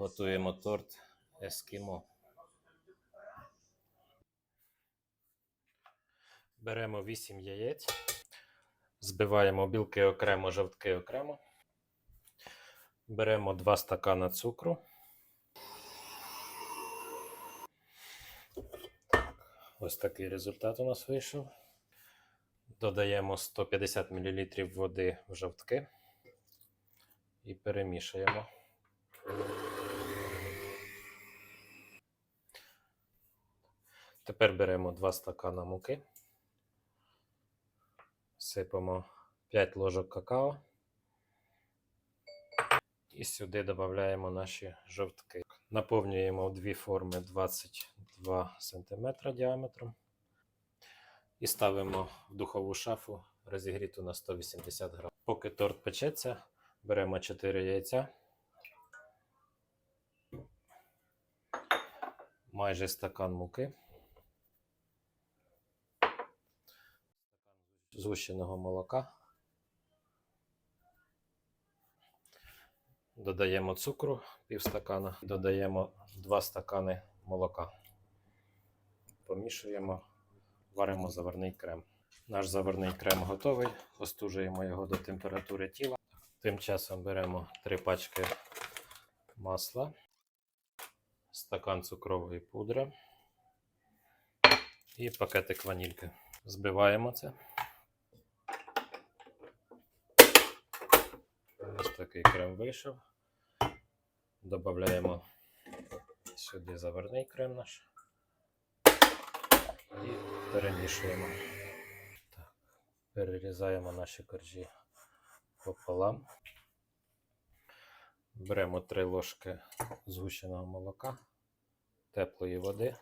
Готуємо торт ескімо. Беремо 8 яєць, збиваємо білки окремо, жовтки окремо. Беремо 2 стакана цукру. Ось такий результат у нас вийшов. Додаємо 150 мл води в жовтки і перемішуємо. Тепер беремо 2 стакана муки, сипемо 5 ложок какао і сюди додаємо наші жовтки. Наповнюємо в дві форми 22 см діаметром і ставимо в духову шафу розігріту на 180 градусів. Поки торт печеться, беремо 4 яйця. Майже стакан муки. Згущеного молока. Додаємо цукру пів стакана, додаємо 2 стакани молока. Помішуємо, варимо заварний крем. Наш заварний крем готовий. Остужуємо його до температури тіла. Тим часом беремо 3 пачки масла, стакан цукрової пудри і пакетик ванільки. Збиваємо це. Ось такий крем вийшов. Додаємо сюди заварний крем наш і перемішуємо. Так, перерізаємо наші коржі пополам. Беремо 3 ложки згущеного молока, теплої води,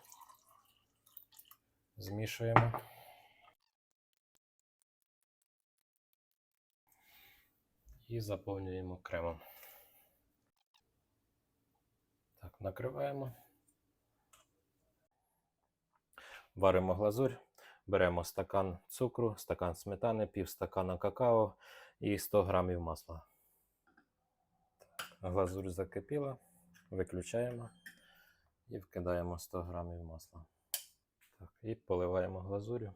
змішуємо. І заповнюємо кремом. Так, накриваємо. Варимо глазурь. Беремо стакан цукру, стакан сметани, пів стакана какао і 100 грамів масла. Глазурь закипіла, виключаємо і вкидаємо 100 грамів масла. Так, і поливаємо глазурю.